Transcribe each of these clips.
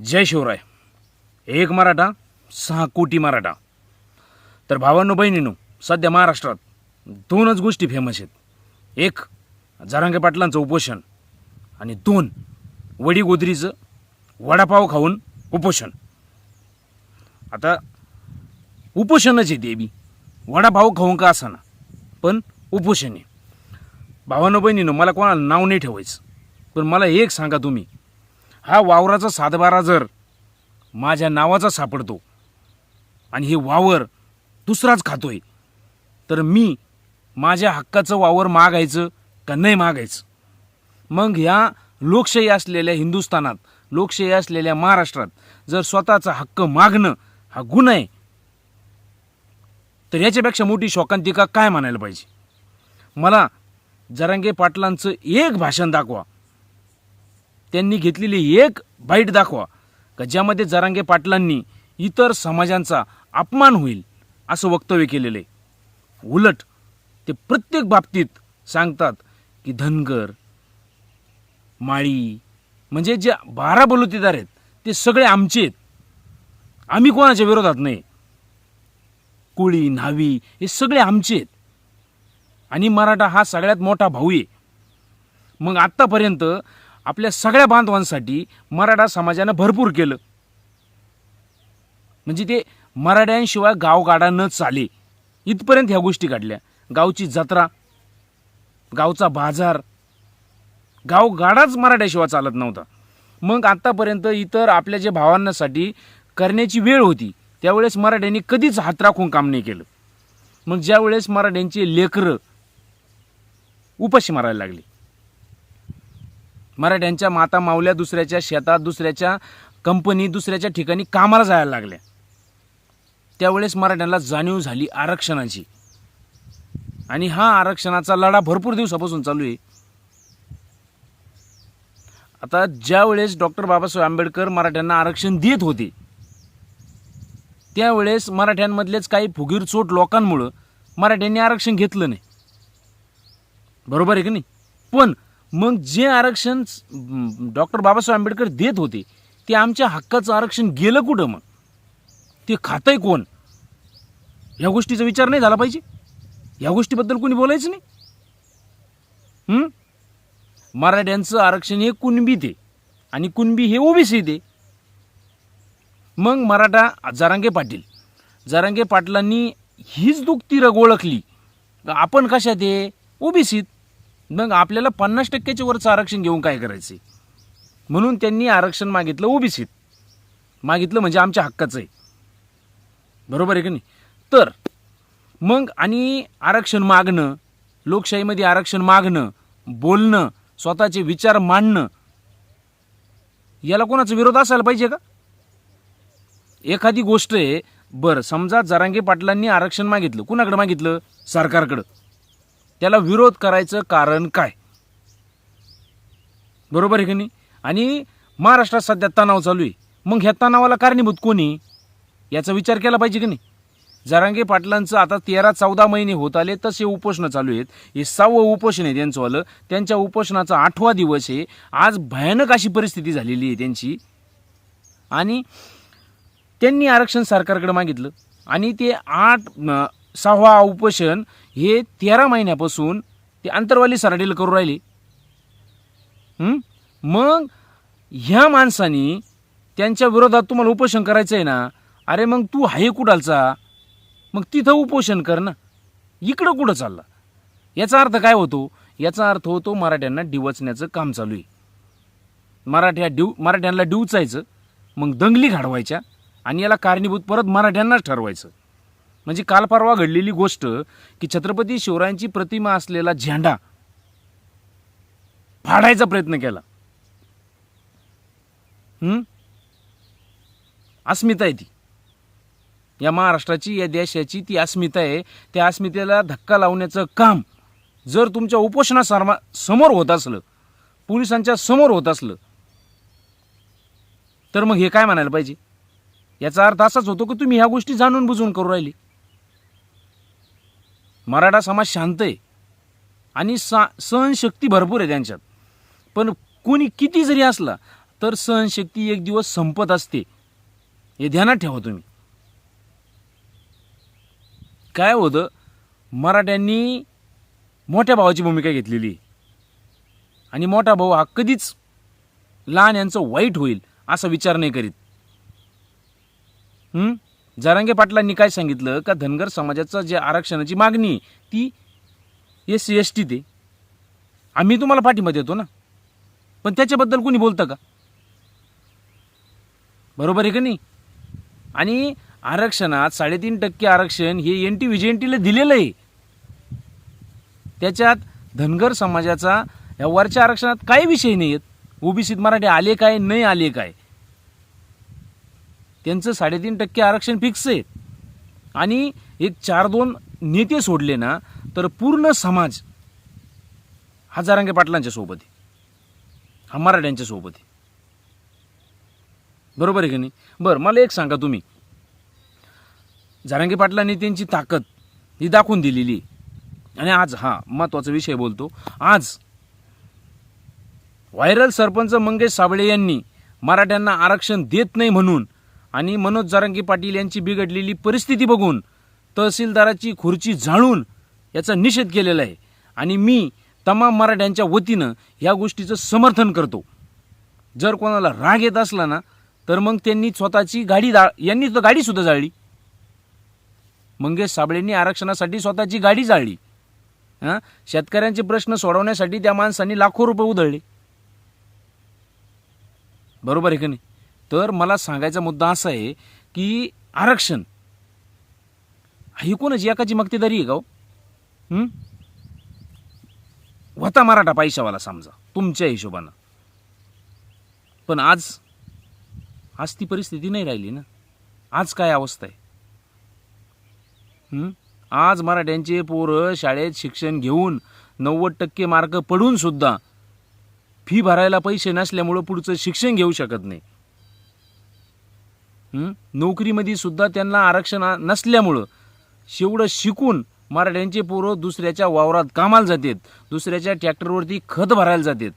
जय शिवराय. एक मराठा सहा कोटी मराठा. तर भावांनो बहिणीनो सध्या महाराष्ट्रात दोनच गोष्टी फेमस आहेत. एक जरांगे पाटलांचं उपोषण आणि दोन वडी गोदरीचं वडापाव खाऊन उपोषण. आता उपोषणच आहे ते बी वडापाव खाऊन का असाना? पण उपोषण आहे. भावांनो बहिणीनं मला कोणाला नाव नाही ठेवायचं. पण मला एक सांगा तुम्ही. हा वावराचा सातबारा जर माझ्या नावाचा सापडतो आणि हे वावर दुसराच खातोय तर मी माझ्या हक्काचं वावर मागायचं का नाही मागायचं? मग ह्या लोकशाही असलेल्या हिंदुस्थानात लोकशाही असलेल्या महाराष्ट्रात जर स्वतःचा हक्क मागणं हा गुन्हा आहे तर याच्यापेक्षा मोठी शोकांतिका काय म्हणायला पाहिजे? मला जरांगे पाटलांचं एक भाषण दाखवा. त्यांनी घेतलेली एक बाईट दाखवा. का ज्यामध्ये जरांगे पाटलांनी इतर समाजांचा अपमान होईल असं वक्तव्य केलेलं आहे. उलट ते प्रत्येक बाबतीत सांगतात की धनगर माळी म्हणजे जे बारा बलुतेदार आहेत ते सगळे आमचे आहेत. आम्ही कोणाच्या विरोधात नाही. कुळी न्हावी हे सगळे आमचे आहेत. आणि मराठा हा सगळ्यात मोठा भाऊ आहे. मग आत्तापर्यंत आपल्या सगळ्या बांधवांसाठी मराठा समाजानं भरपूर केलं. म्हणजे ते मराठ्यांशिवाय गावगाडा न चाले. इथपर्यंत ह्या गोष्टी काढल्या गावची जत्रा गावचा बाजार. गावगाडाच मराठ्याशिवाय चालत नव्हता. मग आत्तापर्यंत इतर आपल्या जे भावांनासाठी करण्याची वेळ होती त्यावेळेस मराठ्यांनी कधीच हात राखून काम नाही केलं. मग ज्यावेळेस मराठ्यांचे लेकरं उपाशी मारायला लागले. मराठ्यांच्या माता मावल्या दुसऱ्याच्या शेतात दुसऱ्याच्या कंपनी दुसऱ्याच्या ठिकाणी कामाला जायला लागल्या. त्यावेळेस मराठ्यांना जाणीव झाली आरक्षणाची. आणि हा आरक्षणाचा लढा भरपूर दिवसापासून चालू आहे. आता ज्यावेळेस डॉक्टर बाबासाहेब आंबेडकर मराठ्यांना आरक्षण देत होते त्यावेळेस मराठ्यांमधलेच काही फुगीर चोट लोकांमुळं मराठ्यांनी आरक्षण घेतलं नाही. बरोबर आहे की नाही? पण मग जे आरक्षण डॉक्टर बाबासाहेब आंबेडकर देत होते ते आमच्या हक्काचं आरक्षण गेलं कुठं मग? ते खातंय कोण? या गोष्टीचा विचार नाही झाला पाहिजे? या गोष्टीबद्दल कोणी बोलायचं नाही? मराठ्यांचं आरक्षण हे कुणबी ते आणि कुणबी हे ओबीसी ते. मग मराठा जरांगे पाटील. जरांगे पाटलांनी हीच दुखती रग ओळखली आपण कशात आहे? ओबीसीत. मग आपल्याला पन्नास टक्क्याच्या वरचं आरक्षण घेऊन काय करायचं म्हणून त्यांनी आरक्षण मागितलं ओबीसीत मागितलं म्हणजे आमच्या हक्काचं आहे. बरोबर आहे का नाही? तर मग आणि आरक्षण मागणं लोकशाहीमध्ये आरक्षण मागणं बोलणं स्वतःचे विचार मांडणं याला कोणाचा विरोध असायला पाहिजे का? एखादी गोष्ट आहे बरं समजा जरांगे पाटलांनी आरक्षण मागितलं. कुणाकडं मागितलं? सरकारकडं. त्याला विरोध करायचं कारण काय? बरोबर आहे की नाही? आणि महाराष्ट्रात सध्या तणाव चालू आहे. मग ह्या तणावाला कारणीभूत कोणी? याचा विचार केला पाहिजे की नाही? जरांगे पाटलांचं आता तेरा चौदा महिने होत आले तसे उपोषणं चालू आहेत. हे सहावं उपोषण आहे त्यांचंवालं त्यांच्या उपोषणाचा आठवा दिवस आहे. आज भयानक अशी परिस्थिती झालेली आहे त्यांची. आणि त्यांनी आरक्षण सरकारकडे मागितलं. आणि ते आठ सहावा उपोषण हे तेरा महिन्यापासून ते अंतरवाली सराडीला करू राहिले. मग ह्या माणसानी त्यांच्या विरोधात तुम्हाला उपोषण करायचं आहे ना? अरे मग तू आहे कुडालचा? मग तिथं उपोषण कर ना. इकडं कुठं चालला? याचा अर्थ काय होतो? याचा अर्थ होतो मराठ्यांना डिवचण्याचं काम चालू आहे. मराठ्या डिव मराठ्यांना डिवचायचं मग दंगली घडवायच्या आणि याला कारणीभूत परत मराठ्यांनाच ठरवायचं. म्हणजे काल परवा घडलेली गोष्ट की छत्रपती शिवरायांची प्रतिमा असलेला झेंडा फाडायचा प्रयत्न केला. अस्मिता आहे ती. या महाराष्ट्राची या देशाची ती अस्मिता आहे. त्या अस्मितेला धक्का लावण्याचं काम जर तुमच्या उपोषणासमा समोर होत असलं पोलिसांच्या समोर होत असलं तर मग हे काय म्हणायला पाहिजे? याचा अर्थ असाच होतो की तुम्ही ह्या गोष्टी जाणून बुजून करू राहिली. मराठा समाज शांत आहे. आणि सा सहनशक्ती भरपूर आहे त्यांच्यात. पण कोणी किती जरी असला तर सहनशक्ती एक दिवस संपत असते. हे ध्यानात ठेवा तुम्ही. काय होतं? मराठ्यांनी मोठ्या भावाची भूमिका घेतलेली आणि मोठा भाऊ हा कधीच लहान यांचं वाईट होईल असा विचार नाही करीत. हं? जरांगे पाटलांनी काय सांगितलं? का धनगर समाजाचं जे आरक्षणाची मागणी आहे, ती एस सी एस टी ते आम्ही तुम्हाला पाठिंबा देतो ना. पण त्याच्याबद्दल कुणी बोलतं का? बरोबर आहे का नाही? आणि आरक्षणात साडेतीन टक्के आरक्षण हे एन टी व्ही दिलेलं आहे. त्याच्यात धनगर समाजाचा या वरच्या आरक्षणात काही विषय नाही आहेत ओबीसीत मराठी आले काय नाही आले काय? त्यांचं साडेतीन टक्के आरक्षण फिक्स आहे. आणि एक चार दोन नेते सोडले ना तर पूर्ण समाज हा पाटलांच्या सोबत आहे. हा मराठ्यांच्या सोबत आहे. बरोबर आहे की नाही? बरं मला एक सांगा तुम्ही. जारांगे पाटलांनी त्यांची ताकद ही दाखवून दिलेली आहे. आणि आज हा महत्त्वाचा विषय बोलतो. आज व्हायरल सरपंच मंगेश साबळे यांनी मराठ्यांना आरक्षण देत नाही म्हणून आणि मनोज जारंगी पाटील यांची बिघडलेली परिस्थिती बघून तहसीलदाराची खुर्ची झाळून याचा निषेध केलेला आहे. आणि मी तमाम मराठ्यांच्या वतीनं या गोष्टीचं समर्थन करतो. जर कोणाला राग येत असला ना तर मग त्यांनी स्वतःची गाडी जा यांनी तर गाडीसुद्धा जाळली. मंगेश साबळेंनी आरक्षणासाठी स्वतःची गाडी जाळली. हां? शेतकऱ्यांचे प्रश्न सोडवण्यासाठी त्या माणसांनी लाखो रुपये उधळले. बरोबर आहे का नाही? तर मला सांगायचा मुद्दा असा आहे की आरक्षण. ही कोणाची? एकाची मक्तेदारी आहे का होता मराठा पैशावाला समजा तुमच्या हिशोबानं. पण आज आज ती परिस्थिती नाही राहिली ना. आज काय अवस्था आहे? आज मराठ्यांचे पोरं शाळेत शिक्षण घेऊन नव्वद टक्के मार्क पडून सुद्धा फी भरायला पैसे नसल्यामुळं पुढचं शिक्षण घेऊ शकत नाही. नोकरीमध्ये सुद्धा त्यांना आरक्षण नसल्यामुळं शेवढं शिकून मराठ्यांचे पोरं दुसऱ्याच्या वावरात कामाला जातात दुसऱ्याच्या ट्रॅक्टरवरती खत भरायला जातात.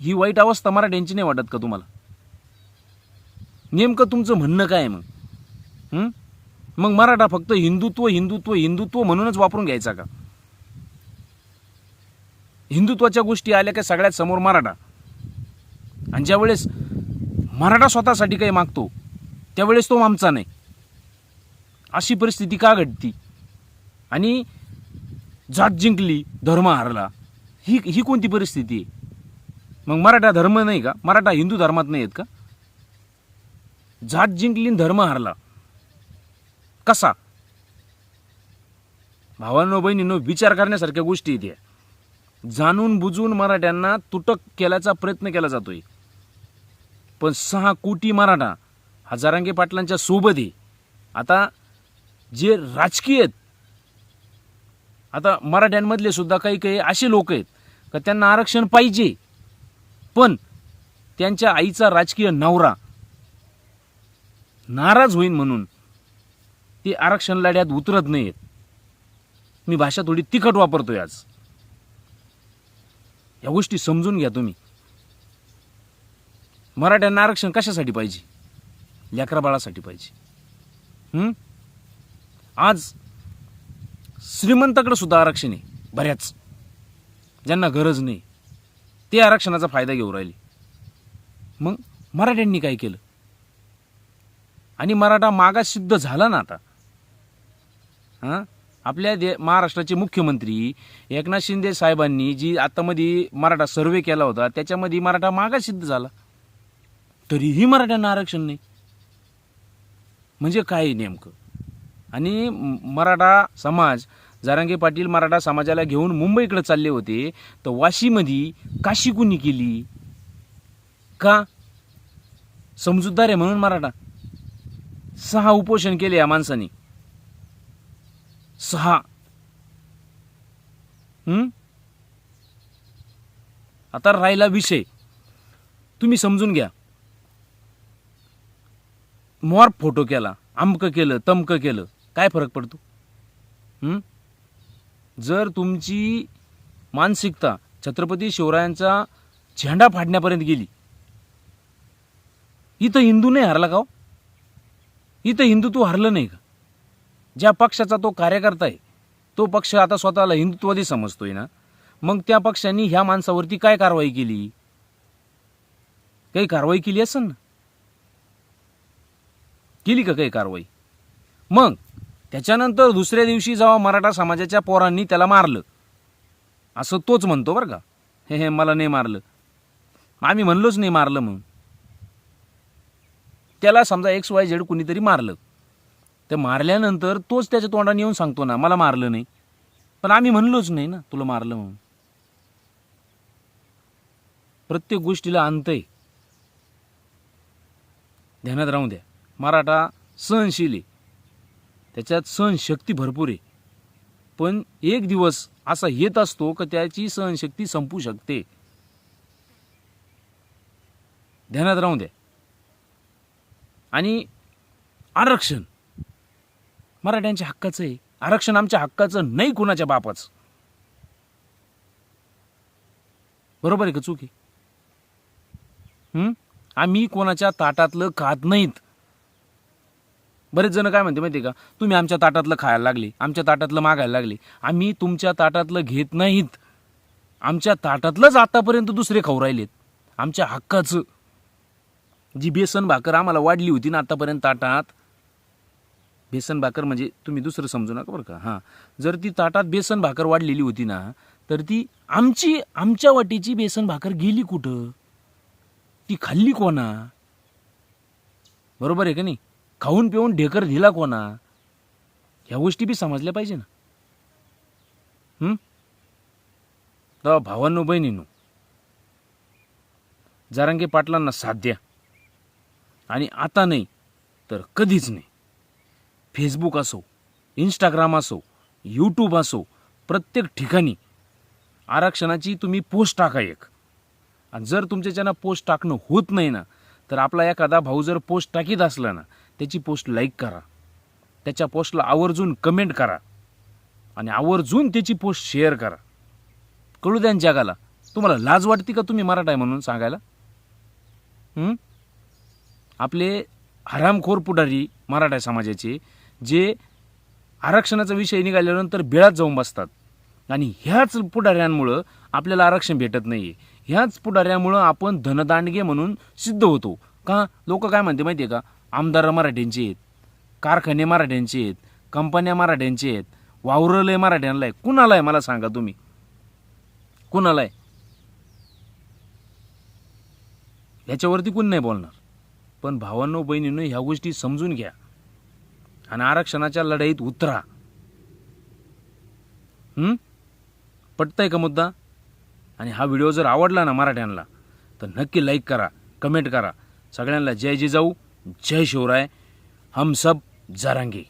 ही वाईट अवस्था मराठ्यांची नाही वाटत का तुम्हाला? नेमकं तुमचं म्हणणं काय मग? मग मराठा फक्त हिंदुत्व हिंदुत्व हिंदुत्व म्हणूनच वापरून घ्यायचा का? हिंदुत्वाच्या गोष्टी आल्या का सगळ्यात समोर मराठा? आणि ज्यावेळेस मराठा स्वतःसाठी काही मागतो त्यावेळेस तो आमचा नाही. अशी परिस्थिती का घडती? आणि जात जिंकली धर्म हारला ही ही कोणती परिस्थिती आहे? मग मराठा धर्म नाही का? मराठा हिंदू धर्मात नाही आहेत का? जात जिंकली धर्म हारला. कसा? भावांनो बहिणींनो विचार करण्यासारख्या गोष्टी इथे जाणून बुजून मराठ्यांना तुटक केल्याचा प्रयत्न केला जातोय. पण सहा कोटी मराठा हजारांगे पाटलांच्या सोबत. आहे आता जे राजकीय आहेत आता मराठ्यांमधले सुद्धा काही काही असे लोक आहेत का त्यांना आरक्षण पाहिजे. पण त्यांच्या आईचा राजकीय नवरा नाराज होईन म्हणून ते आरक्षण लढ्यात उतरत नाहीत. मी भाषा थोडी तिखट वापरतोय आज. या गोष्टी समजून घ्या तुम्ही. मराठ्यांना आरक्षण कशासाठी पाहिजे? लेकराबाळासाठी पाहिजे. आज श्रीमंताकडे सुद्धा आरक्षण आहे बऱ्याच. ज्यांना गरज नाही. ते आरक्षणाचा फायदा घेऊ राहिले. मग मराठ्यांनी काय केलं? आणि मराठा मागास सिद्ध झाला ना आता? हां? आपल्या दे महाराष्ट्राचे मुख्यमंत्री एकनाथ शिंदे साहेबांनी जी आत्तामध्ये मराठा सर्वे केला होता त्याच्यामध्ये मराठा मागास सिद्ध झाला. तरीही मराठ्यांना आरक्षण नाही. म्हणजे काय नेमकं? आणि मराठा समाज जारांगे पाटील मराठा समाजाला घेऊन मुंबईकडे चालले होते तर वाशीमध्ये काशी कुणी केली? का? समजूतदार आहे म्हणून मराठा. सहा उपोषण केले या माणसाने. सहा. आता राहिला विषय. तुम्ही समजून घ्या. मोर फोटो केला अमकं केलं तमकं केलं काय फरक पडतो? जर तुमची मानसिकता छत्रपती शिवरायांचा झेंडा फाडण्यापर्यंत गेली इथं हिंदू नाही हरला का हो? इथं हिंदुत्व हरलं नाही का? ज्या पक्षाचा तो कार्यकर्ता आहे तो पक्ष आता स्वतःला हिंदुत्ववादी समजतोय ना? मग त्या पक्षांनी ह्या माणसावरती काय कारवाई केली? काही कारवाई केली असेल ना? केली का काही कारवाई? मग त्याच्यानंतर दुसऱ्या दिवशी जेव्हा मराठा समाजाच्या पोरांनी त्याला मारलं असं तोच म्हणतो बरं का. हे हे मला नाही मारलं. आम्ही म्हणलोच नाही मारलं म्हणून. त्याला समजा एक्स वाय झेड कुणीतरी मारलं. तर मारल्यानंतर तोच त्याच्या तोंडाने येऊन सांगतो ना मला मारलं नाही. पण आम्ही म्हणलोच नाही ना तुला मारलं म्हणून. प्रत्येक गोष्टीला अंत आहे. ध्यानात राहून द्या. मराठा सहनशील आहे. त्याच्यात सहनशक्ती भरपूर आहे. पण एक दिवस असा येत असतो का त्याची सहनशक्ती संपू शकते? ध्यानात राहून द्या. आणि आरक्षण. मराठ्यांच्या हक्काचं आहे. आरक्षण आमच्या हक्काचं नाही कुणाच्या बापाचं. बरोबर आहे का चूक आहे? आम्ही कोणाच्या ताटातलं खात नाहीत. बरेच जण काय म्हणते माहिती आहे का? तुम्ही आमच्या ताटातलं खायला लागले आमच्या ताटातलं मागायला लागले आम्ही तुमच्या ताटातलं घेत नाहीत. आमच्या ताटातलंच आतापर्यंत दुसरे खाऊ राहिलेत. आमच्या हक्काचं. जी बेसन भाकर आम्हाला वाढली होती ना आतापर्यंत ताटात बेसन भाकर म्हणजे तुम्ही दुसरं समजू नका बरं का? हां. जर ती ताटात बेसन भाकर वाढलेली होती ना तर ती आमची आमच्या वाटीची बेसन भाकर गेली कुठं? ती खाल्ली कोणा? बरोबर आहे का नाही? खाऊन पिऊन ढेकर दिला कोणा? ह्या गोष्टी बी समजल्या पाहिजे ना. तर भावांनो बहिणीनो. जारांगे पाटलांना साथ द्या. आणि आता नाही तर कधीच नाही. फेसबुक असो इंस्टाग्राम असो यूट्यूब असो प्रत्येक ठिकाणी आरक्षणाची तुम्ही पोस्ट टाका एक. आणि जर तुमच्याच्यानं पोस्ट टाकणं होत नाही ना तर आपला एखादा भाऊ जर पोस्ट टाकीत असला ना त्याची पोस्ट लाईक करा. त्याच्या पोस्टला आवर्जून कमेंट करा. आणि आवर्जून त्याची पोस्ट शेअर करा. कळू द्या जगाला? तुम्हाला लाज वाटते का तुम्ही मराठा आहे म्हणून सांगायला? आपले हरामखोर पुढारी मराठा समाजाचे जे आरक्षणाचा विषय निघाल्यानंतर बिळात जाऊन बसतात. आणि ह्याच पुढाऱ्यांमुळं आपल्याला आरक्षण भेटत नाही आहे ह्याच पुढाऱ्यामुळं आपण धनदांडगे म्हणून सिद्ध होतो. का? लोक काय म्हणते माहिती आहे का? आमदार मराठ्यांची आहेत कारखाने मराठ्यांचे आहेत कंपन्या मराठ्यांचे आहेत वावरलंय मराठ्यांना आहे. कुणाला आहे मला सांगा तुम्ही? कुणाला आहे? ह्याच्यावरती कोण नाही बोलणार. पण भावांनो बहिणींनो ह्या गोष्टी समजून घ्या आणि आरक्षणाच्या लढाईत उतरा. पटतंय का मुद्दा? आणि हा व्हिडिओ जर आवडला ना मराठ्यांना तर नक्की लाईक करा कमेंट करा. सगळ्यांना जय जिजाऊ. जय शिवराय हम सब जरंगी।